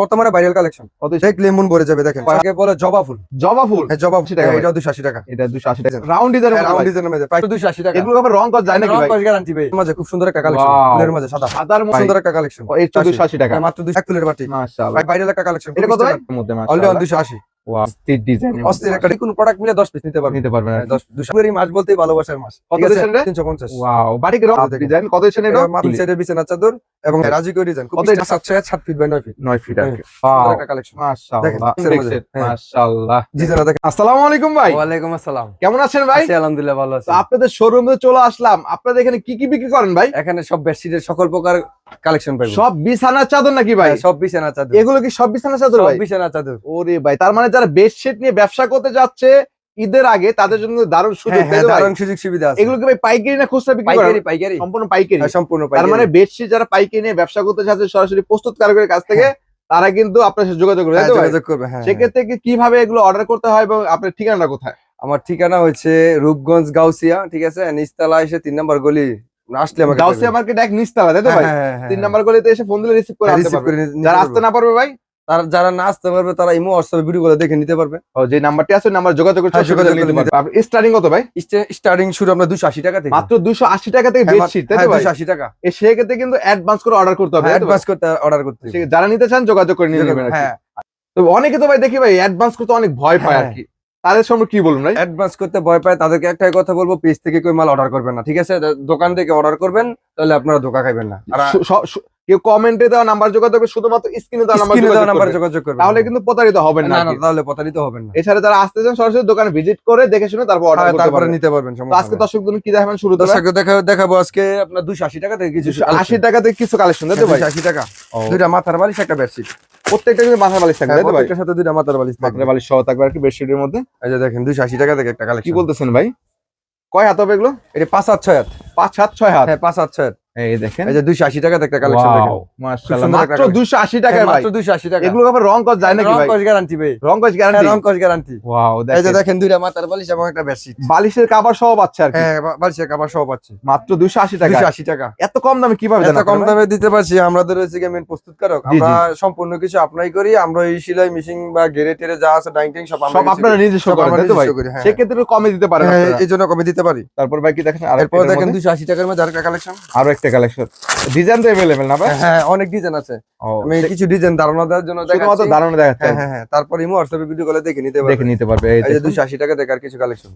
বর্তমানে viral collection কত দেখলে মন ভরে যাবে দেখেন। আগে বলে জবা ফুল। জবা ফুল? হ্যাঁ জবা ফুল। টাকা টাকা এটা 280 টাকা। এটা দুশো আশি টাকা। রাউন্ড ডিজাইন রাউন্ড ডিজাইনের মধ্যে প্রাইস 280 টাকা। এগুলো আবার রং কত যায় নাকি ভাই? গ্যারান্টি ভাই। মাঝে খুব সুন্দর একটা কালেকশন এর ফুলের মাঝে সাদা। সাদার মধ্যে। সুন্দর একটা কালেকশন এই দুশো আশি টাকা। মাত্র 200 ফুলের বাটি। মাশাআল্লাহ। ভাইরাল একটা কালেকশন এটা কত ভাই? মধ্যে মাশাআল্লাহ। 280 ডিজাইন অস্থির একটা কোন প্রোডাক্ট মিলে 10 পিস নিতে পারবেন। নিতে পারবেন 10 200 এর মাস বলতেই ভালোবাসার মাস কত ঠিক আছে? দিচ্ছেন রে? 350 ওয়াও বাড়ি রং ডিজাইন কত এসেছেন এটা এটা সাইডের বিছানা চাদর এবং রাজিকো ডিজাইন খুব কত 7 7 ফিট বাই 9 ফিট 9 ফিট আর কি। ওয়াও একটা কালেকশন মাশাআল্লাহ দেখেন, কিসের মধ্যে? হ্যাঁ। মাশাআল্লাহ। জি জানা দেখেন। আসসালামু আলাইকুম ভাই। ওয়ালাইকুম আসসালাম। কেমন আছেন ভাই? আছি আলহামদুলিল্লাহ ভালো আছি। তো আপনাদের শোরুমে চলে আসলাম। আপনাদের এখানে কি কি বিক্রি করেন ভাই? এখানে সব বেডশিটের সকল প্রকার কালেকশন পাইবো। সব বিছানার চাদর নাকি ভাই? হ্যাঁ, সব বিছানা চাদর। এগুলো কি সব বিছানার চাদর ভাই? বিছানা চাদর। ওরে ভাই তার মানে যারা বেডশিট নিয়ে ব্যবসা করতে যাচ্ছে ঈদের আগে তাদের জন্য দারুণ সুযোগ হ্যাঁ হ্যাঁ? দারুণ সুযোগ সুবিধা আছে। এগুলো কি ভাই পাইকারি না খুচরা বিক্রি পাইকারি পাইকারি। সম্পূর্ণ পাইকারি। সম্পূর্ণ তার মানে বেডশিট যারা পাইকারি নিয়ে ব্যবসা করতে চাচ্ছে সরাসরি প্রস্তুত কারকের কাছ থেকে তারা কিন্তু আপনার সাথে যোগাযোগ করবে? যোগাযোগ করবে হ্যাঁ। সেক্ষেত্রে কি কীভাবে এগুলো অর্ডার করতে হয় এবং আপনার ঠিকানাটা কোথায়? আমার ঠিকানা হচ্ছে রূপগঞ্জ গাউসিয়া ঠিক আছে? নিস্তালা এসে তিন নম্বর গলি আসলে আমাকে গাউসিয়া মার্কেট এক নিচতলা তাই তো ভাই? হ্যাঁ, হ্যাঁ, হ্যাঁ, তিন। নাম্বার গলিতে এসে ফোন দিলে রিসিভ করে পারবে। যারা আসতে না পারবে ভাই তারা যারা না আসতে পারবে তারা ইমো হোয়াটসঅ্যাপে ভিডিও দেখে নিতে পারবে। যে নাম্বারটি আছে নাম্বার যোগাযোগ করে নিতে স্টার্টিং কত ভাই? স্টার্টিং শুরু আমরা 280 টাকা থেকে। মাত্র দুশো আশি টাকা থেকে বেডশিট তাই তো ভাই? 280 টাকা। সেক্ষেত্রে কিন্তু অ্যাডভান্স করে অর্ডার করতে হবে? অ্যাডভান্স করতে অর্ডার করতে হবে। যারা নিতে চান যোগাযোগ করে নিয়ে নেবেন হ্যাঁ। তো অনেকে তো ভাই দেখি ভাই অ্যাডভান্স করতে অনেক ভয় পায় আর। কি। তাদের সম্পর্কে কি বলুন ভাই? অ্যাডভান্স করতে ভয় পায় তাদেরকে একটাই কথা বলব পেজ থেকে কেউ মাল অর্ডার করবেন না ঠিক আছে? দোকান থেকে অর্ডার করবেন তাহলে আপনারা ধোকা খাইবেন না। আর সু- স- কেউ কমেন্টে দেওয়া নাম্বার যোগাযোগ শুধুমাত্র স্ক্রিনে দেওয়া নাম্বার যোগাযোগ করবেন। তাহলে কিন্তু প্রতারিত হবেন না। তাহলে প্রতারিত হবেন না। এছাড়া যারা আসতে চান সরাসরি দোকানে ভিজিট করে দেখে শুনে তারপর অর্ডার হ্যাঁ, তারপরে নিতে পারবেন আজকে। দর্শক কি দেখাবেন? দর্শকদের দেখাবো আজকে আপনার 280 টাকা থেকে কিছু আশি টাকা থেকে কিছু কালেকশন ভাই? 280 টাকা। দুইটা মাথার বালিশ একটা বেডশিট প্রত্যেকটা কিন্তু মাথার বালিশ থাকবে ভাই? প্রত্যেকটার সাথে দুইটা মাথার বালিশ মাথার বালিশ সহ থাকবে আর কি বেডশিটের মধ্যে। এই যে দেখেন 280 টাকা থেকে একটা কি বলতেছেন ভাই? কয় হাত হবে এগুলো? এটা পাঁচ হাত ছয় হাত। পাঁচ হাত ছয় হাত। হ্যাঁ পাঁচ হাত ছয় হাত। এই দেখেন। এই যে 280 টাকা একটা কালেকশন দেখেন। মাশাআল্লাহ, মাত্র collection। দুশো আশি টাকা হ্যাঁ, ভাই। মাত্র 280 টাকা। এগুলো আবার রং কস যায় নাকি রং কস গ্যারান্টি ভাই। রং কস হ্যাঁ গ্যারান্টি রং কস গ্যারান্টি ওয়াও এই যে দেখেন। দেখেন দুইটা মাথার বালিশ এবং একটা বেডশিট বালিশের কাবার সহ পাচ্ছে আর কি। হ্যাঁ বালিশের কভার সহ পাচ্ছে। মাত্র দুশো আশি টাকা। 280 টাকা। এত কম দামে কীভাবে দেন এত কম দামে দিতে পারছি। আমাদের হচ্ছে কি মেন প্রস্তুতকারক। আমরা সম্পূর্ণ কিছু আপনাই করি। আমরা এই সেলাই মেশিন বা গেরে টেরে যা আছে ডাইং সব সব আপনারা নিজস্ব সব করেন তাই তো ভাই? হ্যাঁ, সেক্ষেত্রে কমে দিতে পারেন হ্যাঁ, আপনারা। এই জন্য কমে দিতে পারি। তারপর ভাই কি দেখেন? আর এরপর দেখেন 280 টাকার মধ্যে আরেকটা কালেকশন আরও একটা কালেকশন ডিজাইন তো অ্যাভেলেবেল না ভাই? হ্যাঁ অনেক ডিজাইন আছে। আমি কিছু ডিজাইন ধারণা দেওয়ার জন্য দেখাচ্ছি। দারুণ দেখাচ্ছে। হ্যাঁ হ্যাঁ হ্যাঁ তারপর ইমো হোয়াটসঅ্যাপে ভিডিও কলে দেখে নিতে দেখে নিতে পারবে এই যে 280 টাকা আর কিছু কালেকশন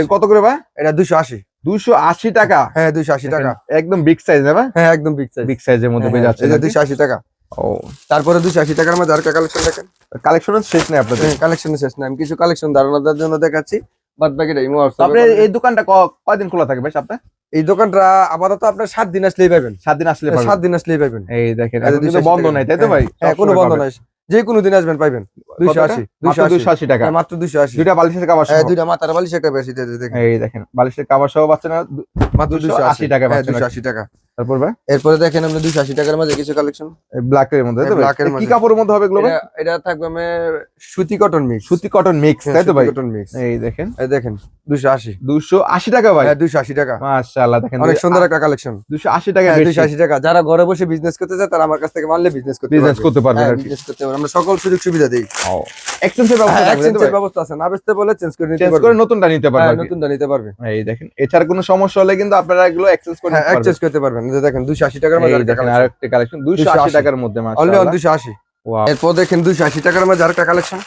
এর কত করে ভাই? এটা 280 দুশো আশি টাকা? হ্যাঁ 280 টাকা। একদম বিগ সাইজ না ভাই? হ্যাঁ একদম বিগ সাইজ বিগ সাইজের মধ্যে পেয়ে যাচ্ছে এই যে নাকি? 280 টাকা। ও। তারপরে 280 টাকার মধ্যে আরেকটা কালেকশন দেখেন। কালেকশন শেষ নেই আপনাদের? কালেকশন শেষ না আমি কিছু কালেকশন ধারণা দেওয়ার জন্য দেখাচ্ছি। বাদ বাকিটা ইমো হোয়াটসঅ্যাপে আপনি এই দোকানটা কয়দিন খোলা থাকে ভাই সপ্তাহে? এই দোকানটা আপাতত আপনার সাত দিন আসলেই পাবেন সাত দিন আসলে সাত দিন আসলেই পাবেন এই দেখেন এই যে এখন কিন্তু 280 বন্ধ নাই তাই তো ভাই? হ্যাঁ কোনো বন্ধ নাই। যে কোনো দিন আসবেন পাইবেন। দুইশো আশি দুইশো আশি। টাকা। মাত্র দুইশো আশি। দুইটা বালিশের কাবার সহ। হ্যাঁ দুইটা মাথার বালিশের দেখেন এই দেখেন বালিশের কাবার সহ পাচ্ছেন না মাত্র দুইশো আশি। টাকা হ্যাঁ দুইশো আশি টাকা। তারপর ভাই? এরপরে দেখেন আপনি দুইশো আশি টাকার মাঝে কিছু কালেকশন ব্ল্যাক এর মধ্যে হ্যাঁ, এর কি কাপড়ের মধ্যে হবে এগুলো? এটা থাকবে আমি সুতি কটন মিক্স সুতি কটন মিক্স তাই তো ভাই? কটন মিক্স এই দেখেন। এই দেখেন দুইশো আশি। দুশো আশি টাকা ভাই? হ্যাঁ দুইশো আশি টাকা। মাশাআল্লাহ দেখেন অনেক সুন্দর একটা কালেকশন দুশো আশি টাকা হ্যাঁ দুইশো আশি টাকা। যারা ঘরে বসে বিজনেস করতে চায় তারা আমার কাছ থেকে মানলে বিজনেস করতে বিজনেস পারবে। করতে হ্যাঁ কি। বিজনেস করতে পারবে। আমরা সকল সুযোগ সুবিধা দিই। এক্সচেঞ্জের ব্যবস্থা হ্যাঁ, এর ব্যবস্থা আছে। না বেচতে বলে চেঞ্জ করে নিতে চেঞ্জ করে নতুনটা নিতে পারবে হ্যাঁ। নতুনটা নিতে পারবে। এই দেখেন এছাড়া কোনো সমস্যা হলে কিন্তু আপনারা এগুলো এক্সচেঞ্জ করে হ্যাঁ এক্সচেঞ্জ করতে পারবেন। দুশো আশি টাকার মধ্যে কালেকশন আশি টাকার মধ্যে এরপর দেখেন দুশো আশি টাকার মধ্যে কালেকশন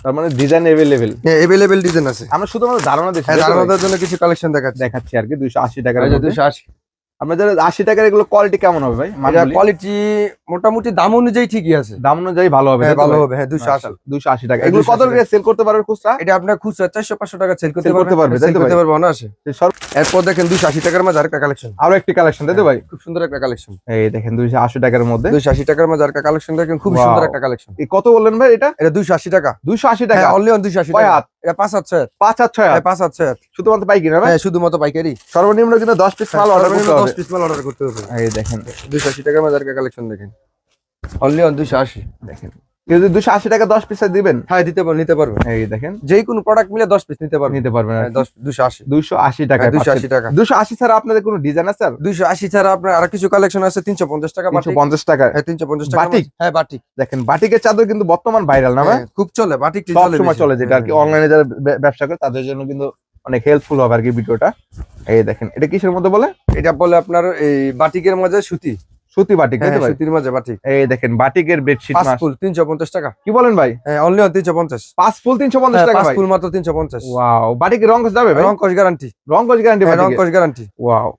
তার মানে ডিজাইন এভেলেবেল এভেলেবেল ডিজাইন আছে। আমরা শুধুমাত্র ধারণা হ্যাঁ, ধারণার জন্য কিছু কালেকশন দেখাচ্ছি। দেখাচ্ছি আর কি দুশো আশি টাকার দুশো আশি। মধ্যে 280 আমরা যারা 80 টাকার এগুলো কোয়ালিটি কেমন হবে ভাই? কোয়ালিটি মোটামুটি দাম অনুযায়ী ঠিকই আছে। দাম অনুযায়ী ভালো হবে হ্যাঁ ভালো হবে হ্যাঁ 280 মাশাআল্লাহ, 280 টাকা। হ্যাঁ, এগুলো কত 280 সেল করতে পারবে খুচরা? এটা আপনার খুচরা 400 500 টাকা সেল করতে করতে পারবে, পারবে সেল করতে পারবে অনায়াসে। এরপর দেখেন 280 টাকার মধ্যে আরেকটা কালেকশন আরও একটি কালেকশন তাই তো ভাই? খুব সুন্দর একটা কালেকশন এই দেখেন 280 টাকার মধ্যে। 280 টাকার মধ্যে আরেকটা কালেকশন দেখেন খুব সুন্দর একটা কালেকশন কত বললেন ভাই এটা? এটা 280 টাকা। 280 টাকা? হ্যাঁ অনলি অন 280 কয় টাকা। এটা পাঁচ হাত ছয় পাঁচ হাত ছয় হ্যাঁ 5 হাত 6 শুধুমাত্র পাইকারি হ্যাঁ শুধুমাত্র পাইকারি। সর্বনিম্ন কিন্তু 10 পিস মাল অর্ডার করতে হবে 10 পিস মাল অর্ডার করতে হবে। এই দেখেন। 280 টাকার মধ্যে আরেকটা কালেকশন দেখেন। অনলি অন 280 দেখেন। কেউ যদি দুশো আশি টাকা দশ পিস দিবেন? হ্যাঁ দিতে পারবেন নিতে পারবেন। এই দেখেন। যে কোনো প্রোডাক্ট মিলে দশ পিস নিতে পারবেন। নিতে পারবেন হ্যাঁ, দশ দুশো আশি। দুশো আশি টাকা দুশো আশি টাকা। দুশো আশি ছাড়া আপনাদের কোনো ডিজাইন আছে আর? দুইশো আশি ছাড়া আপনার আর কিছু কালেকশন আছে তিনশো পঞ্চাশ টাকা তিনশো পঞ্চাশ টাকা হ্যাঁ তিনশো পঞ্চাশ টাকা বাটিক? হ্যাঁ বাটিক। দেখেন বাটিকের চাদর কিন্তু বর্তমান ভাইরাল না ভাই? হ্যাঁ, খুব চলে বাটিক সময় চলে যেটা আর কি। অনলাইনে যারা ব্যবসা করে তাদের জন্য কিন্তু অনেক হেল্পফুল হবে আর কি ভিডিওটা। এই দেখেন এটা কিসের মধ্যে বলে? এটা বলে আপনার এই বাটিকের মধ্যে সুতি। সুতি বাটিক হ্যাঁ? সুতির মাঝে বাটিক। এই দেখেন বাটিকের বেডশিট পাঁচ ফুল তিনশো পঞ্চাশ টাকা। কি বলেন ভাই? হ্যাঁ অনলি তিনশো পঞ্চাশ। পাঁচ ফুল তিনশো পঞ্চাশ হ্যাঁ, টাকা ভাই? ফুল মাত্র তিনশো পঞ্চাশ। ওয়াও বাটিকের রং কস যাবে ভাই? রং কস গ্যারান্টি রং কস গ্যারান্টি রং কস গ্যারান্টি ওয়াও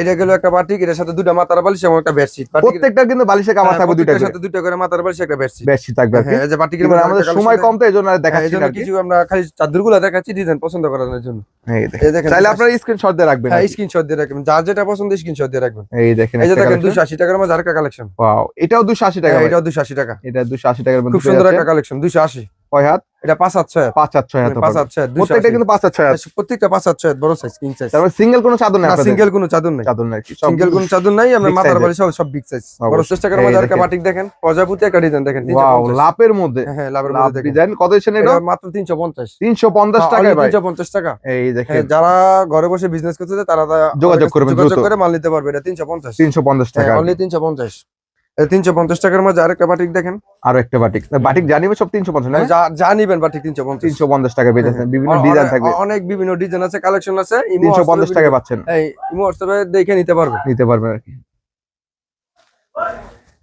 এটা গেল একটা বাটিক এটার সাথে দুটা মাথার বালিশ এবং একটা বেডশিট প্রত্যেকটা কিন্তু বালিশে থাকবে করে। সাথে দুটা করে মাথার বালিশ একটা বেডশিট বেডশিট থাকবে আর হ্যাঁ এই যে বাটিকের মধ্যে আমাদের সময় কম তো এই জন্য আর হ্যাঁ, এই দেখাচ্ছি না কিছু আমরা খালি চাদরগুলো দেখাচ্ছি ডিজাইন পছন্দ জন্য। এই দেখেন এই দেখেন আপনারা স্ক্রিনশট দিয়ে রাখবেন হ্যাঁ আর স্ক্রিনশট দিয়ে রাখবেন। যার যেটা পছন্দ স্ক্রিনশট দিয়ে রাখবেন। এই দেখেন এই যে দেখেন collection। দুশো আশি টাকার মধ্যে আরেকটা কালেকশন ওয়াও এটাও দুশো আশি টাকা এটাও দুশো আশি টাকা। এটা দুশো আশি টাকার মধ্যে খুব সুন্দর একটা কালেকশন দুশো আশি। কয় হাত? এটা পাঁচ হাত ছয় পাঁচ হাত ছয় হাত পাঁচ হাত ছয় প্রত্যেকটা কিন্তু পাঁচ হাত ছয় হাত। প্রত্যেকটা পাঁচ হাত ছয় হাত বড় সাইজ কিং সাইজ তারপরে সিঙ্গেল কোনো চাদর নেই? সিঙ্গেল কোনো চাদর নেই। চাদর নেই সিঙ্গেল কোনো চাদর নাই আমরা মাথার বাড়ি সব সব বিগ সাইজ বড় চেষ্টা করে এই মধ্যে দেখেন। বাটিক দেখেন প্রজাপতি একটা ডিজাইন দেখেন ওয়াও। লাভের মধ্যে। হ্যাঁ লাভের লাভ মধ্যে ডিজাইন কত দিচ্ছেন এটা? মাত্র তিনশো পঞ্চাশ। তিনশো পঞ্চাশ টাকায় ভাই। তিনশো পঞ্চাশ টাকা। এই দেখেন। হ্যাঁ, যারা ঘরে বসে বিজনেস করতে চায় তারা যোগাযোগ কাছে যোগাযোগ করে মাল নিতে পারবে এটা তিনশো পঞ্চাশ। তিনশো পঞ্চাশ টাকা। অনলি তিনশো পঞ্চাশ। তিনশো পঞ্চাশ টাকার মধ্যে আরেকটা বাটিক দেখেন। আরও একটা বাটিক। বাটিক জানিবে সব তিনশো পঞ্চাশ না? যা যা নিবেন বাটিক তিনশো পঞ্চাশ। তিনশো পঞ্চাশ টাকা বেঁচেছেন বিভিন্ন ডিজাইন থাকবে। অনেক বিভিন্ন ডিজাইন আছে কালেকশন আছে তিনশো পঞ্চাশ ভিডিও- পাচ্ছেন। এই ইমো হোয়াটসঅ্যাপে দেখে নিতে পারবে নিতে পারবেন আর কি।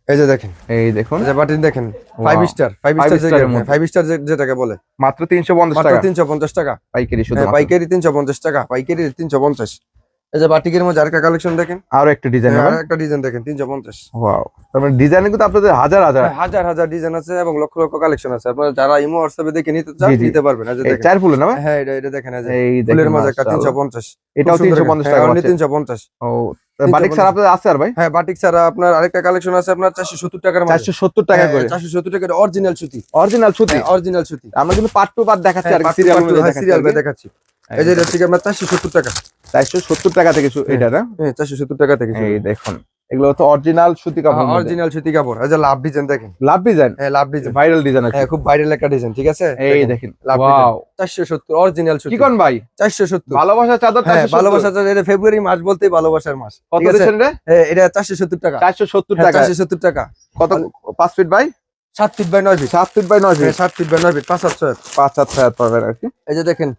এই যে দেখেন। এই দেখুন। যে বাটিক দেখেন five star five star five star যেটাকে বলে। মাত্র তিনশো পঞ্চাশ মাত্র টাকা। তিনশো পঞ্চাশ টাকা। পাইকারি শুধু হ্যাঁ, পাইকারি তিনশো পঞ্চাশ টাকা পাইকারি তিনশো পঞ্চাশ। এই যে বাটিকের মধ্যে আরেকটা কালেকশন দেখেন। আরও একটা ডিজাইন হ্যাঁ, আরেকটা ডিজাইন দেখেন তিনশো পঞ্চাশ। ওয়াও তার মানে ডিজাইন কিন্তু আপনাদের হাজার হাজার। হাজার হাজার ডিজাইন আছে এবং লক্ষ লক্ষ কালেকশন আছে। আপনারা যারা ইমো হোয়াটসঅ্যাপে দেখে নিতে চান। নিতে পারবেন। এই যে দেখেন। চার ফুলে না ভাই? হ্যাঁ এটা এটা দেখেন এই যে ফুলের মাঝে একটা তিনশো মাশাআল্লাহ। পঞ্চাশ এটাও তিনশো পঞ্চাশ টাকা অনলি পাচ্ছেন। তিনশো পঞ্চাশ। ও বাটিক স্যার আপনাদের আছে আর ভাই? হ্যাঁ বাটিক ছাড়া আপনার আরেকটা কালেকশন আছে আপনার চারশো সত্তর টাকার মধ্যে। চারশো সত্তর টাকা করে। চারশো সত্তর টাকার অরিজিনাল সুতি। অরিজিনাল সুতি? অরিজিনাল সুতি। আমরা কিন্তু পার্ট টু পার্ট দেখাচ্ছি আর হ্যাঁ, সিরিয়াল বাই দেখাচ্ছি। এই যে এটা থেকে আপনার চারশো সত্তর টাকা। চারশো সত্তর টাকা থেকে এটা না? হ্যাঁ চারশো সত্তর টাকা থেকে এই দেখুন এগুলো তো অরিজিনাল সুতি কাপড় অরিজিনাল সুতি কাপড়। এই যে লাভ ডিজাইন দেখেন। লাভ ডিজাইন হ্যাঁ লাভ ডিজাইন ভাইরাল ডিজাইন আছে। হ্যাঁ খুব ভাইরাল একটা ডিজাইন ঠিক আছে? এই দেখেন লাভ ওয়াও চারশো সত্তর অরিজিনাল কি সুতি কোন ভাই? চারশো সত্তর। ভালোবাসা চাদর হ্যাঁ 470 ভালোবাসা চাদর, এটা ফেব্রুয়ারি মাস বলতেই ভালোবাসার মাস কত দিচ্ছেন রে? হ্যাঁ, এটা চারশো সত্তর টাকা। চারশো সত্তর হ্যাঁ, টাকা। চারশো সত্তর টাকা। কত পাঁচ ফিট বাই সাত ফিট বাই নয় ফিট সাত ফিট বাই নয় হ্যাঁ, ফিট সাত ফিট বাই নয় ফিট পাঁচ সাত ছয় পাঁচ সাত ছয় হাত পাবেন আর কি। এই যে দেখেন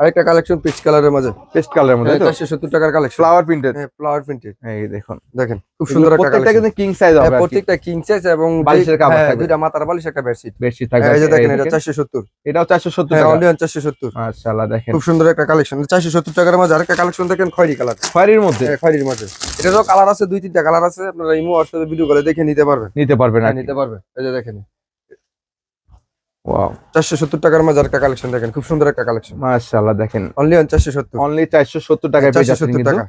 আরেকটা কালেকশন পিচ কালারের মাঝে পেস্ট কালারের মধ্যে তো? চারশো সত্তর টাকার collection flower printed flower printed এই দেখুন। দেখেন খুব সুন্দর একটা প্রত্যেকটা কালেকশন কিন্তু কিং সাইজ হবে প্রত্যেকটা কিং সাইজ এবং বালিশের কাপড় হ্যাঁ, থাকবে। দুইটা মাথার বালিশ একটা বেডশিট বেশি থাকবে এই যে দেখেন এটা দেখেন। চারশো সত্তর। এটাও চারশো সত্তর হ্যাঁ টাকা। অনলি চারশো সত্তর। মাশাআল্লাহ দেখেন। খুব সুন্দর একটা কালেকশন চারশো সত্তর টাকার মাঝে আরেকটা কালেকশন দেখেন খয়রি কালার খয়েরির মধ্যে? খয়রির মাঝে। এটারও কালার আছে দুই তিনটা কালার আছে। আপনারা ইমো হোয়াটসঅ্যাপে ভিডিও করে দেখে নিতে পারবেন। নিতে পারবেন হ্যাঁ, নিতে পারবেন। এই যে দেখেন। ওয়াও টাকার মাঝে কালেকশন দেখেন খুব সুন্দর একটা কালেকশন মাশাআল্লাহ দেখেন। অনলি অন চারশো সত্তর। অনলি চারশো সত্তর টাকায় পেয়ে যাচ্ছেন টাকা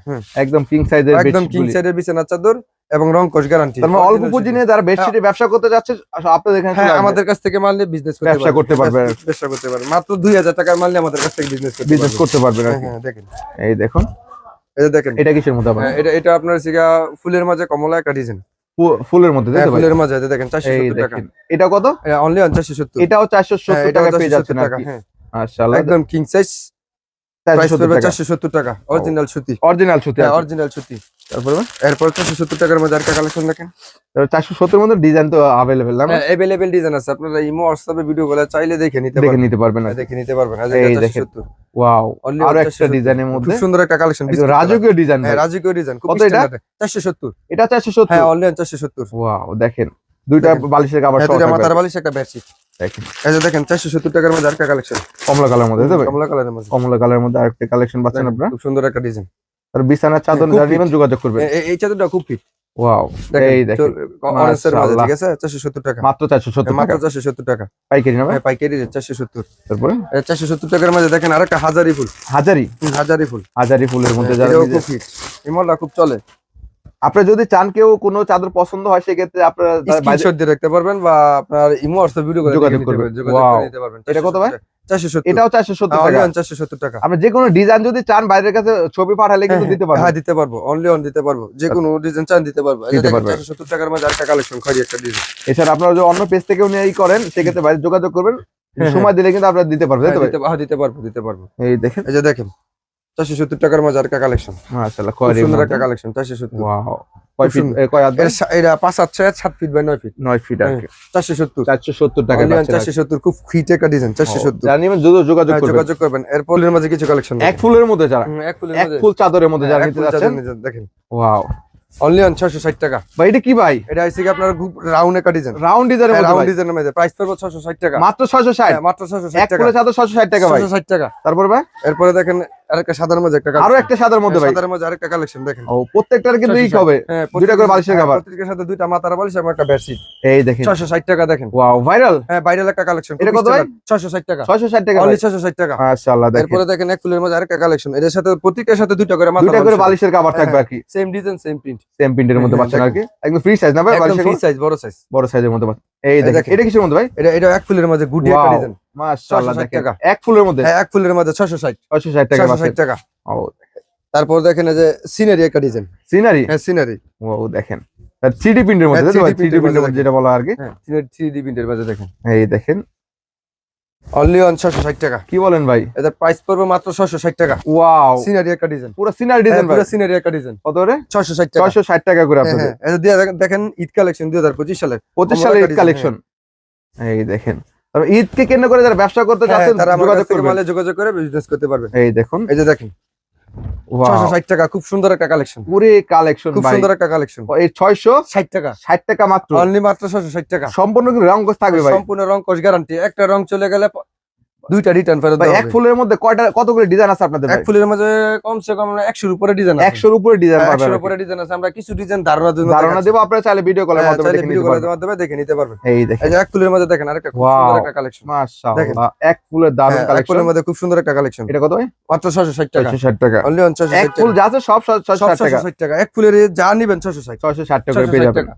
একদম কিং সাইজের একদম কিং সাইডের বিছানা চাদর এবং রং গ্যারান্টি তার মানে অল্প পুঁজি নিয়ে বেডশিটে ব্যবসা করতে যাচ্ছে আসলে আপনাদের এখানে হ্যাঁ আমাদের কাছ থেকে মাল নিয়ে বিজনেস ব্যবসা করতে পারবে। ব্যবসা করতে পারবে। মাত্র দুই হাজার টাকার মাল নিয়ে আমাদের কাছ থেকে বিজনেস করতে বিজনেস করতে পারবেন হ্যাঁ হ্যাঁ দেখেন। এই দেখুন। যে দেখেন। এটা কিসের মধ্যে এটা এটা আপনার সিগা ফুলের মাঝে কমলা একটা ডিজাইন ফুলের মধ্যে তো ফুলের মধ্যে দেখেন চারশো এই সত্তর টাকা। দেখেন এটা কত? অনলি অন চারশো সত্তর। এটাও চারশো হ্যাঁ, সত্তর এটাও টাকা পেয়ে যাচ্ছেন আর কি হ্যাঁ। মাশাআল্লাহ। একদম কিং সাইজ 470 টাকা। চারশো সত্তর টাকা অরিজিনাল সুতি। অরিজিনাল সুতি হ্যাঁ অরিজিনাল সুতি। তারপরে এরপর চারশো সত্তর টাকার মধ্যে আরেকটা কালেকশন দেখেন। চারশো সত্তর মধ্যে ডিজাইন তো অ্যাভেলেবেল না অ্যাভেলেবেল ডিজাইন আছে। আপনারা ইমো হোয়াটসঅ্যাপে ভিডিও গুলো চাইলে দেখে নিতে দেখে নিতে পারবেন হ্যাঁ, দেখে নিতে পারবেন। এই যে এই দেখেন। ওয়াও আরও একটা ডিজাইনের মধ্যে। সুন্দর একটা কালেকশন রাজকীয় ডিজাইন হ্যাঁ রাজকীয় ডিজাইন কত এটা? হ্যাঁ অনলি ওয়াও দেখেন। দুইটা বালিশের কাপড় সহ দুটা মাথার বালিশ একটা বেডশিট দেখেন। এই যে দেখেন চারশো সত্তর টাকার মধ্যে আরেকটা কালেকশন কমলা কালার মধ্যে কমলা কালারের মধ্যে। কমলা কালার মধ্যে আরেকটা কালেকশন পাচ্ছেন আপনারা? খুব সুন্দর একটা ডিজাইন আর বিছানার চাদর খুব যারা যোগাযোগ করবেন এই চাদরটা খুব ফিট ওয়াও এই দেখেন। অরেঞ্জের মাশাআল্লাহ। ঠিক আছে? চারশো সত্তর টাকা। মাত্র চারশো সত্তর মাত্র টাকা? চারশো সত্তর টাকা। পাইকারি না ভাই? হ্যাঁ পাইকারি চারশো সত্তর। তারপরে? চারশো সত্তর টাকার মাঝে দেখেন আরেকটা হাজারি ফুল। হাজারি? হাজারি ফুল। হাজারি ফুলের মধ্যে যারা এটাও খুব ফিট এই মালটা খুব চলে। আপনারা যদি চান কেউ কোনো চাদর পছন্দ হয় সেক্ষেত্রে আপনারা স্ক্রিনশট দিয়ে রাখতে পারবেন বা আপনার ইমো হোয়াটসঅ্যাপ ভিডিও করে যোগাযোগ দেখে নিতে করবেন। যোগাযোগ Wow. করে নিতে পারবেন। এটা কত ভাই? এটাও চারশো সত্তর টাকা। চারশো সত্তর টাকা। আপনি যে কোনো ডিজাইন যদি চান বাইরের কাছে ছবি পাঠালে কিন্তু হ্যাঁ, দিতে হ্যাঁ, দিতে পারব অনলি অন দিতে পারব। যে কোনো ডিজাইন চান দিতে পারব। দিতে পারবে। চারশো সত্তর টাকার মধ্যে কালেকশন একটা ডিজাইন এছাড়া আপনারা যদি অন্য পেজ থেকেও নিয়ে ই করেন সেক্ষেত্রে বাইরে যোগাযোগ করবেন। হ্যাঁ, সময় দিলে কিন্তু আপনারা দিতে পারবেন? দিতে হ্যাঁ, দিতে পারব দিতে পারব। এই দেখেন। এই যে দেখেন চারশো সত্তর টাকার মধ্যে আরেকটা কালেকশন মাশাআল্লাহ সুন্দর একটা কালেকশন চারশো সত্তর। এর এটা পাঁচ ছয় সাত ফিট বাই নয় ফিট 9 ফিট আর কি। চারশো সত্তর। টাকা চারশো সত্তর খুব ফিট একটা ডিজাইন চারশো সত্তর। জানি যোগাযোগ যোগাযোগ হ্যাঁ, করবেন। যোগাযোগ এর পলের মাঝে কিছু কালেকশন এক ফুলের মধ্যে যারা এক ফুলের এক ফুল চাদরের মধ্যে যারা হ্যাঁ, নিতে যাচ্ছেন। দেখেন। ওয়াও অনলি অন ছশো ষাট টাকা। ভাই এটা কি ভাই? এটা হচ্ছে কি আপনার রাউন্ড একটা ডিজাইন রাউন্ড ডিজাইনের মধ্যে রাউন্ড ডিজাইনের মধ্যে। প্রাইস পড়বে ছশো ষাট টাকা। মাত্র 660 হ্যাঁ, মাত্র ছশো ষাট টাকা ফুলের চাদর 660 টাকা ভাই। ছশো ষাট টাকা। তারপর ভাই? এরপরে দেখেন আরেকটা সাদার মধ্যে একটা আরও একটা সাদার মধ্যে ভাই। সাদার মধ্যে আরেকটা কালেকশন দেখেন। ও প্রত্যেকটার কিন্তু ই 660 হবে হ্যাঁ, দুইটা করে বালিশের হ্যাঁ। সাথে দুইটা মাথার বালিশ এবং একটা বেডশিট এই দেখেন। ছশো ষাট টাকা দেখেন। ওয়াও ভাইরাল হ্যাঁ বাইরের একটা কালেকশন এটা কত ভাই? টাকা। 660 টাকা। অনলি ছশো ষাট টাকা। মাশাআল্লাহ দেখেন। এরপরে দেখেন এক ফুলের মধ্যে আরেকটা কালেকশন এর সাথে সাথে দুইটা করে দুইটা করে বালিশের কভার থাকবে আর কি। Same design same print same প্রিন্টের মধ্যে হ্যাঁ, পাচ্ছেন আর কি। একদম ফ্রি সাইজ না ভাই? বালিশের ফ্রি সাইজ বড় সাইজ বড় সাইজের মধ্যে পাচ্ছেন। এই দেখেন দেখেন। এটা কিসের মধ্যে ভাই? এটা এটা এক ফুলের মধ্যে একটা ডিজাইন মাশাআল্লাহ 660 দেখেন। এক ফুলের মধ্যে? হ্যাঁ এক ফুলের মধ্যে ষাট। 660 টাকা টাকা। ও তারপর দেখেন যে সিনারি একটা ডিজাইন। সিনারি? হ্যাঁ সিনারি। ও দেখেন। থ্রিডি প্রিন্টের মধ্যে হ্যাঁ, তাই 3D থ্রিডি প্রিন্টের মধ্যে যেটা বলা আর কি। হ্যাঁ সিনারি প্রিন্টের মধ্যে দেখেন। এই দেখেন। অনলি অন টাকা। কি বলেন ভাই? প্রাইস পড়বে মাত্র টাকা। ওয়াও। সিনারি একটা ডিজাইন। পুরো সিনারি ডিজাইন ভাই? পুরো সিনারি একটা ডিজাইন। কত করে? ছশো ষাট টাকা। 660 টাকা করে আপনাদের। দেখেন- ঈদ কালেকশন দুই হাজার পঁচিশ সালে 25 আমরা সালের ঈদ কালেকশন এই দেখেন। ঈদকে কেন্দ্র করে যারা ব্যবসা করতে হ্যাঁ, যাচ্ছেন তারা যোগাযোগ করবেন। যোগাযোগ করে বিজনেস করতে পারবেন এই দেখুন। এই যে দেখেন টাকা খুব সুন্দর একটা কালেকশন পুরো কালেকশন খুব সুন্দর একটা কালেকশন এই 660 ষাট টাকা। টাকা মাত্র। অনলি মাত্র ছশো ষাট টাকা। সম্পূর্ণ রং কোষ থাকবে ভাই। সম্পূর্ণ রং কোশ গ্যারান্টি একটা রং চলে গেলে দুইটা রিটার্ন ফেরত এক ফুলের মধ্যে কয়টা কতগুলো ডিজাইন আছে আপনাদের এক ফুলের মাঝে কমসে কম একশোর উপরে ডিজাইন আছে। 100 এর উপরে ডিজাইন পাবেন একশোর আর কি। উপরে ডিজাইন আছে। আমরা কিছু ডিজাইন ধারণা ধারণা দেব আপনারা চাইলে ভিডিও কলের হ্যাঁ, মাধ্যমে দেখে ভিডিও কলের মাধ্যমে দেখে নিতে পারবেন। এই দেখেন। এই যে এক ফুলের মধ্যে দেখেন আরেকটা খুব সুন্দর একটা কালেকশন মাশাআল্লাহ। এক ফুলের দারুণ এক কালেকশন ফুলের মধ্যে খুব সুন্দর একটা কালেকশন এটা কত ভাই? মাত্র টাকা। 660 টাকা। অনলি অন ছশো এক ফুল যা আছে সব 660 টাকা। টাকা। এক ফুলের যা নিবেন ছশো ষাট। 660 টাকা পেয়ে ষাট যাবেন। টাকা।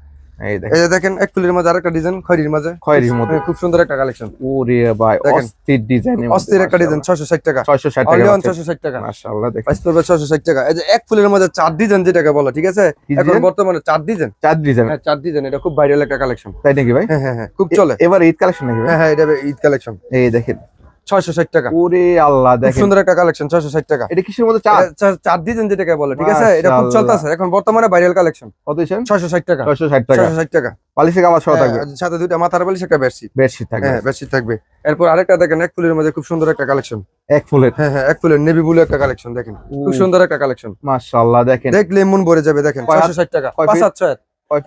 এই দেখেন। এক ফুলের মাঝে আরেকটা ডিজাইন খয়েরির মাঝে। খয়েরির মধ্যে। খুব সুন্দর একটা কালেকশন ওরে ভাই অস্থির ডিজাইন অস্থির একটা ডিজাইন টাকা। 660 টাকা অনলি অন পাচ্ছেন। ছশো ষাট টাকা। মাশাআল্লাহ দেখেন। প্রাইস পড়বে ছশো ষাট টাকা। এই যে এক ফুলের মধ্যে চার ডিজাইন যেটাকে বলে ঠিক আছে? এখন বর্তমানে চার ডিজাইন চার ডিজাইন হ্যাঁ চার ডিজাইন এটা খুব ভাইরাল একটা কালেকশন তাই নাকি ভাই? হ্যাঁ হ্যাঁ হ্যাঁ খুব চলে। এবার ঈদ কালেকশন নাকি হ্যাঁ হ্যাঁ এটা ঈদ কালেকশন এই দেখেন। ছয়শো ষাট টাকা। ওরে আল্লাহ খুব দেখেন। সুন্দর একটা কালেকশন ছয়শো ষাট টাকা। এটা কিসের মধ্যে চার যেটাকে বলে ঠিক আছে? এটা খুব চলতেছে। এখন বর্তমানে ভাইরাল কালেকশন কত ছয়শো ষাট টাকা। 660 টাকা। ছয়শো ষাট টাকা। পালিশে কাবার সহ থাকবে। হ্যাঁ, সাথে দুইটা মাথার বালিশ একটা বেডশিট বেডশিট থাকবে। হ্যাঁ বেডশিট থাকবে। এরপর আরেকটা দেখেন এক ফুলের মধ্যে খুব সুন্দর একটা কালেকশন এক ফুলের। হ্যাঁ হ্যাঁ এক ফুলের নেভি ব্লু একটা কালেকশন দেখেন। খুব সুন্দর একটা কালেকশন মাশাআল্লাহ দেখেন। দেখলে মন ভরে যাবে দেখেন কয় হাত? ছয়শো ষাট টাকা?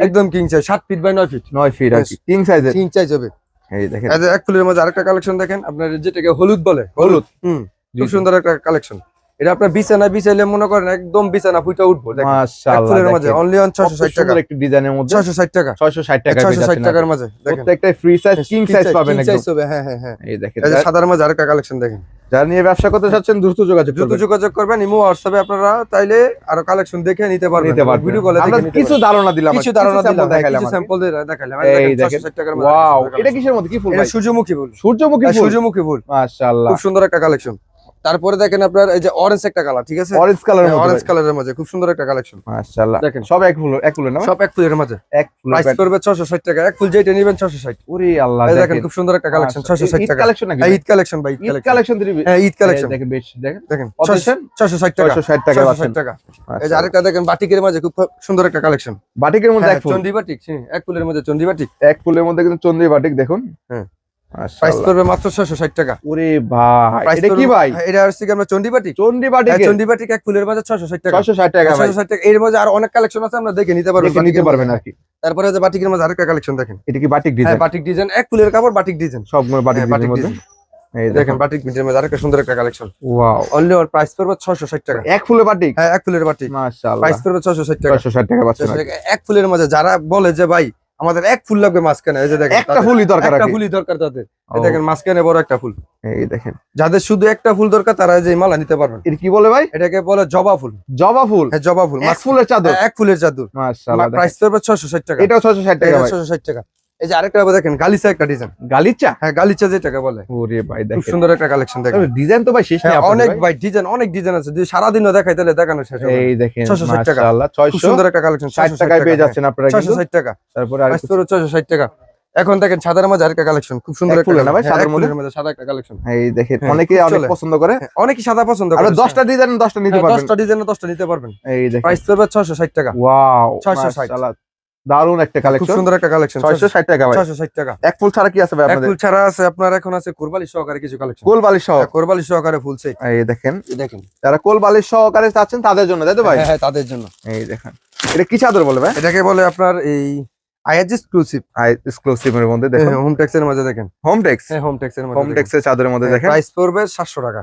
একদম কিং চাই সাত ফিট বাই নয় ফিট 9 ফিট আর কি। কিং সাইজের কিং চাই যাবে এই দেখেন। এক ফুলের মধ্যে আরেকটা কালেকশন দেখেন আপনার যেটাকে হলুদ বলে হলুদ। হুম। খুব সুন্দর একটা কালেকশন এটা আপনার বিছানা বিছাইলে মনে করেন একদম বিছানা ফুটা উঠবো ফুলের মধ্যে অনলি অন টাকা। একটি ডিজাইনের মধ্যে। ছশো ষাট টাকা। 660 টাকা টাকার মাঝে দেখেন। প্রত্যেকটা ফ্রি সাইজ কিং সাইজ পাবেন একদম। size হবে, হ্যাঁ হ্যাঁ হ্যাঁ। এই দেখেন। সাদার মাঝে আরেকটা কালেকশন দেখেন। যারা নিয়ে ব্যবসা করতে চাচ্ছেন দ্রুত যোগাযোগ দ্রুত যোগাযোগ করবেন। ইমো হোয়াটসঅ্যাপে আপনারা তাইলে আরও কালেকশন দেখে নিতে পারবেন। নিতে পারবেন। ভিডিও কলে আমরা কিছু ধারণা দিলাম কিছু ধারণা দিলাম দেখাইলাম কিছু স্যাম্পল দেখাইলাম এই দেখেন। 660 টাকার ওয়াও এটা কিসের মধ্যে? কি ফুল এটা সূর্যমুখী ফুল। সূর্যমুখী ফুল। সূর্যমুখী ফুল। মাশাআল্লাহ। খুব সুন্দর একটা কালেকশন তারপরে দেখেন আপনার এই যে অরেঞ্জ একটা কালার ঠিক আছে? অরেঞ্জ কালার অরেঞ্জ কালারের মাঝে খুব সুন্দর একটা কালেকশন মাশাআল্লাহ। দেখেন। সব এক ফুল এক ফুলের না? সব এক ফুলের মাঝে এক ফুল প্রাইস করবে 660 টাকা। এক ফুল যেটা নেবেন 660 ওরে আল্লাহ এই দেখেন খুব সুন্দর একটা কালেকশন 660 টাকা। কালেকশন নাকি হ্যাঁ, ঈদ কালেকশন ভাই ঈদ কালেকশন দিবি? হ্যাঁ ঈদ কালেকশন দেখেন বেশ দেখেন। দেখেন কত দিচ্ছেন? 660 টাকা। 660 টাকা 660 টাকা। এই যে আরেকটা দেখেন বাটিকের মাঝে খুব সুন্দর একটা কালেকশন বাটিকের মধ্যে এক ফুল। চন্ডি বাটিক হ্যাঁ, এক ফুলের মধ্যে চন্ডি বাটিক এক ফুলের মধ্যে কিন্তু চন্দ্রী বাটিক দেখুন। হ্যাঁ। প্রাইস মাত্র 660 টাকা। ওরে ভাই এটা কি ভাই? এটা হচ্ছে আমরা হ্যাঁ, এক ফুলের মাঝে 660 টাকা। 660 টাকা ভাই। 660 টাকা। এর মধ্যে আর অনেক কালেকশন আছে আমরা দেখে নিতে পারব নিতে পারবেন আর কি। তারপরে যে বাটিকের আরেকটা কালেকশন দেখেন। এটা কি বাটিক হ্যাঁ ডিজাইন বাটিক ডিজাইন এক ফুলের কাপড় বাটিক ডিজাইন সবগুলো বাটিক হ্যাঁ, বাটিক ডিজাইনের মধ্যে এই দেখেন। দেখেন বাটিক প্রিন্টের মধ্যে আরেকটা সুন্দর একটা কালেকশন ওয়াও অনলি ওর প্রাইস পড়বে 660 টাকা। এক ফুলের বাটিক? হ্যাঁ এক ফুলের বাটিক। মাশাআল্লাহ। প্রাইস পড়বে 660 টাকা। 660 টাকা পাচ্ছেন আর কি। 660 টাকা। এক ফুলের মাঝে যারা বলে যে ভাই আমাদের এক ফুল লাগবে মাঝখানে এই যে দেখেন একটা ফুলই দরকার একটা ফুলই দরকার তাদের। এই দেখেন মাঝখানে বড় একটা ফুল। এই দেখেন। যাদের শুধু একটা ফুল দরকার তারা এই যে মালা নিতে পারবেন। এর কি বলে ভাই? এটাকে বলে জবা ফুল। জবা ফুল? হ্যাঁ জবা ফুল। এক ফুলের চাদর? হ্যাঁ, এক ফুলের চাদর। মাশাআল্লাহ। প্রাইস পড়বে 660 টাকা। এটাও 660 টাকা এটা ভাই। 660 টাকা। এই যে আরেকটা দেখেন গালিচা একটা ডিজাইন গালিচা? হ্যাঁ গালিচা যেটাকে বলে। ওরে ভাই খুব দেখেন। সুন্দর একটা কালেকশন দেখেন। ডিজাইন তো ভাই শেষ নেই হ্যাঁ, অনেক ভাই। ডিজাইন অনেক ডিজাইন আছে। যদি সারাদিনও দেখাই তাহলে দেখানো শেষ হবে এই দেখেন 660 টাকা। মাশাআল্লাহ 600 সুন্দর একটা কালেকশন 60 টাকায় পেয়ে যাচ্ছেন আপনারা ছয়শো কিন্তু ষাট টাকা। তারপরে আর প্রাইস পড়বে ছয়শো ষাট টাকা। এখন দেখেন সাদার মাঝে আরেকটা কালেকশন খুব সুন্দর একটা না ভাই, হ্যাঁ, সাদার মধ্যে? সাদা একটা কালেকশন এই দেখেন হ্যাঁ, অনেকে অনেক পছন্দ করে। অনেকই সাদা পছন্দ করে। 10টা ডিজাইন 10টা নিতে পারবেন। দশটা ডিজাইনে দশটা নিতে পারবেন। এই দেখেন। প্রাইস পড়বে ছয়শো ষাট টাকা। ওয়াও 660 মাশাআল্লাহ দারুণ একটা খুব কালেকশন সুন্দর একটা কালেকশন 660 টাকা ভাই। ছয়শো ষাট টাকা। এক ফুল ছাড়া কি আছে ভাই এক ফুল ছাড়া আছে আপনার এখন আছে কোরবালি সহকারে কিছু কালেকশন কোল বালিশ সহ কোরবালি সহকারে ফুল সেট এই দেখেন। দেখেন। যারা কোল সহকারে চাচ্ছেন তাদের জন্য তাই তো ভাই? হ্যাঁ হ্যাঁ, তাদের জন্য। এই দেখেন। এটা কি চাদর বলে ভাই? এটাকে বলে আপনার এই আইএস এক্সক্লুসিভ এক্সক্লুসিভ এর মধ্যে দেখেন। হোম ট্যাক্স এর মাঝে দেখেন। হোম টেক্স হ্যাঁ হোম ট্যাক্স এর হোম মাঝে টেক্স এর চাদরের মধ্যে দেখেন। প্রাইস পড়বে সাতশো টাকা।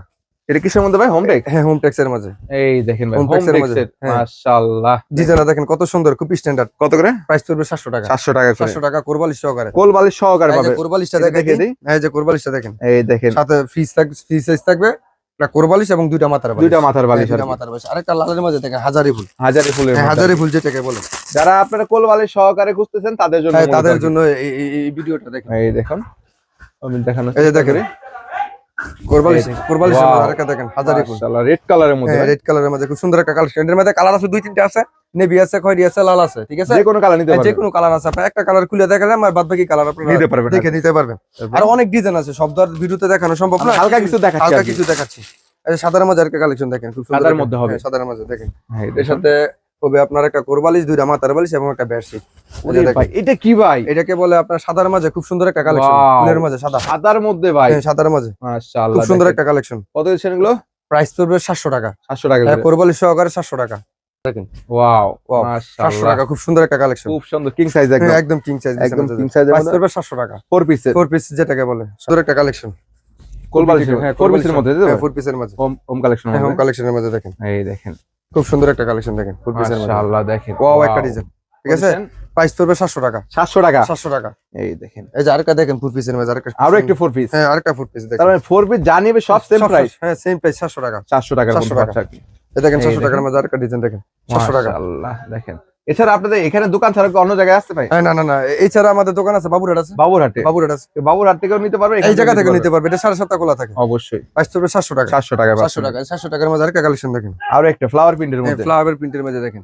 এটা কিসের মধ্যে ভাই? হোম টেক্স হ্যাঁ হোম ট্যাক্স এর মাঝে। এই দেখেন ভাই Home হোম text এর এর হ্যাঁ। মাশাআল্লাহ। ডিজাইনটা দেখেন কত সুন্দর খুব স্ট্যান্ডার্ড কত করে? প্রাইস পড়বে সাতশো টাকা। 700 টাকা করে। সাতশো টাকা কোরবালি সহকারে। কোল বালিশ সহকারে পাবে। কোরবালিশটা দেখে। দিই। এই যে কোরবালিশটা দেখেন। এই দেখেন। সাথে ফিস থাকবে ফ্রি সাইজ থাকবে একটা কোরবালিশ এবং দুইটা মাথার বালিশ। দুইটা মাথার বালিশ হ্যাঁ, দুইটা মাথার বালিশ। আরেকটা লালের মাঝে দেখেন হাজারি ফুল। হাজারি ফুলের হ্যাঁ, হাজারি ফুল যেটাকে বলে। যারা আপনারা কোল বালিশ সহকারে খুঁজতেছেন তাদের জন্য হ্যাঁ তাদের জন্য এই- ভিডিওটা দেখেন। এই দেখুন। আমি দেখানো এই যে দেখেন রেড কালারের মধ্যে হ্যাঁ রেড কালারের মধ্যে খুব সুন্দর একটা কালারের মধ্যে কালার আছে দুই তিনটা আছে নেভি আছে খয়েরি আছে লাল আছে ঠিক আছে? যে কোনো কালার নিতে হ্যাঁ, যে কোনো কালার আছে একটা কালার খুলে দেখালাম আর বাদ বাকি কালার নিতে পারবেন দেখে নিতে পারবেন। আর অনেক ডিজাইন আছে সব আর ভিডিওতে দেখানো সম্ভব না। হালকা কিছু দেখাচ্ছি হালকা কিছু দেখাচ্ছি। সাদার মাঝে আরেকটা কালেকশন দেখেন খুব সুন্দর সাদার মধ্যে হবে। হ্যাঁ, সাদার মাঝে দেখেন। হ্যাঁ, এর সাথে হবে আপনার একটা কোরবালিশ দুইটা মাথার বালিশ এবং একটা বেডশিট এটা কি ভাই? এটাকে বলে আপনার সাদার মাঝে খুব সুন্দর একটা কালেকশন. ফুলের মাঝে সাদা। সাদার মধ্যে ভাই? হ্যাঁ, সাদার মাঝে। মাশাআল্লাহ খুব সুন্দর একটা কালেকশন কত দিচ্ছেন এগুলো? প্রাইস পড়বে সাতশো টাকা। 700 টাকা হ্যাঁ, করে কোরবালিশ সহকারে সাতশো টাকা। দেখেন। ওয়াও মাশাআল্লাহ। টাকা খুব সুন্দর একটা কালেকশন খুব সুন্দর কিং সাইজ একদম। একদম কিং সাইজ একদম কিং সাইজের প্রাইস মধ্যে? পড়বে সাতশো টাকা। ফোর পিসের ফোর পিস যেটাকে বলে। সুন্দর একটা কালেকশন কোল বালিশের হ্যাঁ ফোর পিসের মধ্যে তাই তো ফোর পিসের মাঝে হোম কালেকশন হ্যাঁ হোম কালেকশনের মাঝে দেখেন। এই দেখেন। খুব সুন্দর একটা কালেকশন দেখেন খুব পিসের মাশাআল্লাহ দেখেন। ওয়াও একটা ডিজাইন ঠিক আছে? প্রাইস পড়বে সাতশো টাকা। 700 টাকা? সাতশো টাকা। এই দেখেন। এই যে আরেকটা দেখেন ফোর পিসের মাঝে আরেকটা আরও একটা ফোর পিস হ্যাঁ আরেকটা ফোর পিস দেখেন। তাহলে ফোর পিস জানিবে সব সেম প্রাইস হ্যাঁ সেম প্রাইস সাতশো টাকা। 400 টাকা 700 টাকা। এটা দেখেন এই সাতশো টাকার মধ্যে মাঝে আরেকটা ডিজাইন দেখেন। সাতশো টাকা। আল্লাহ দেখেন। এছাড়া আপনাদের এখানে দোকান ছাড়া অন্য জায়গায় আসতে হ্যাঁ না না না এছাড়া আমাদের দোকান আছে বাবুরহাট আছে। বাবুরহাটে? বাবুরহাট আছে। বাবুরহাট থেকেও নিতে পারবে এই জায়গা থেকে নিতে পারবে এটা সাড়ে সাতটা খোলা থাকে। অবশ্যই। প্রাইস পড়বে সাতশো টাকা। 700 টাকা সাতশো টাকা সাতশো টাকার মাঝে আরেকটা কালেকশন দেখেন। আরও একটা ফ্লাওয়ার প্রিন্টের মধ্যে। ফ্লাওয়ার প্রিন্টের মাঝে দেখেন।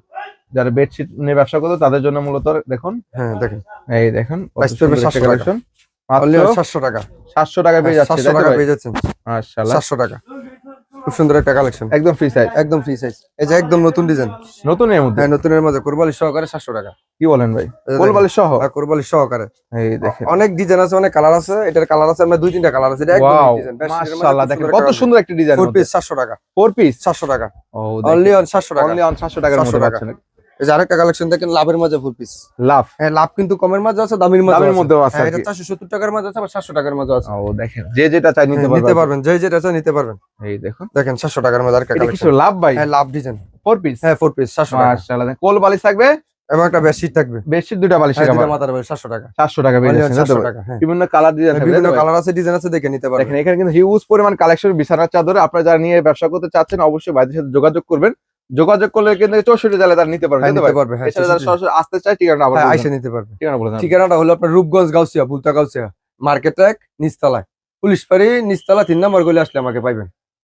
যারা বেডশিট নিয়ে ব্যবসা করতো তাদের জন্য মূলত দেখুন। হ্যাঁ দেখেন। এই দেখুন 700 কালেকশন সাতশো টাকা। 700 টাকা। পেয়ে যাচ্ছে সাতশো টাকা? পেয়ে যাচ্ছেন। মাশাআল্লাহ। সাতশো টাকা। খুব সুন্দর একটা কালেকশন একদম ফ্রি সাইজ একদম ফ্রি সাইজ এই যে একদম নতুন ডিজাইন নতুন এর মধ্যে? হ্যাঁ নতুনের মাঝে কোরবালি সহকারে সাতশো টাকা। কি বলেন ভাই? কোলবালিশ সহ? আর কোরবালি সহকারে। এই দেখেন। অনেক ডিজাইন আছে অনেক কালার আছে। এটার কালার আছে আমরা দুই তিনটা কালার আছে। এটা একদম ডিজাইন মাশাআল্লাহ দেখেন কত সুন্দর একটা ডিজাইন 4 পিস সাতশো টাকা 4 পিস সাতশো টাকা। ও অনলি অন সাতশো টাকা। অনলি অন 700 টাকার মধ্যে। পাচ্ছেন। এই যে আরেকটা কালেকশন দেখেন লাভের মাঝে ফুল পিস লাভ। হ্যাঁ লাভ কিন্তু কমের মাঝে আছে দামের মাঝে দামের মধ্যেও আছে হ্যাঁ এটা টাকার মাঝে আছে আবার সাতশো টাকার মাঝে আছে। ও দেখেন যে যেটা চাই নিতে হ্যাঁ, নিতে পারবেন যে যেটা আছে নিতে পারবেন। এই দেখুন। দেখেন সাতশো টাকার মাঝে আরেকটা এটা কিছু লাভ ভাই? হ্যাঁ লাভ ডিজাইন ফোর পিস হ্যাঁ ফোর পিস সাতশো টাকা। মাশাআল্লাহ কোল বালিশ থাকবে? এবং একটা বেডশিট থাকবে। বেশি দুটা বালিশ মাথার বালিশ সাতশো টাকা। 700 টাকা 700 টাকা বিভিন্ন কালার ডিজাইন বিভিন্ন? কালার আছে ডিজাইন আছে দেখে নিতে দেখেন এখানে কিন্তু হিউজ পরিমাণ কালেকশন বিছানার চাদরে আপনারা যারা নিয়ে ব্যবসা করতে চাচ্ছেন অবশ্যই ভাইদের সাথে যোগাযোগ করবেন। যোগাযোগ করলে কিন্তু চৌষট্টি জেলায় তারা নিতে পারবে হ্যাঁ নিতে পারবে হ্যাঁ সরাসরি আসতে চাই ঠিকানা আবার হ্যাঁ আইসে নিতে পারবে। ঠিকানা বলে ঠিকানাটা হলো আপনার রূপগঞ্জ গাউসিয়া বুলতা গাউসিয়া। মার্কেট এক নিচতলায়। পুলিশ পাড়ি নিচতলা তিন নম্বর গলি আসলে আমাকে পাইবেন।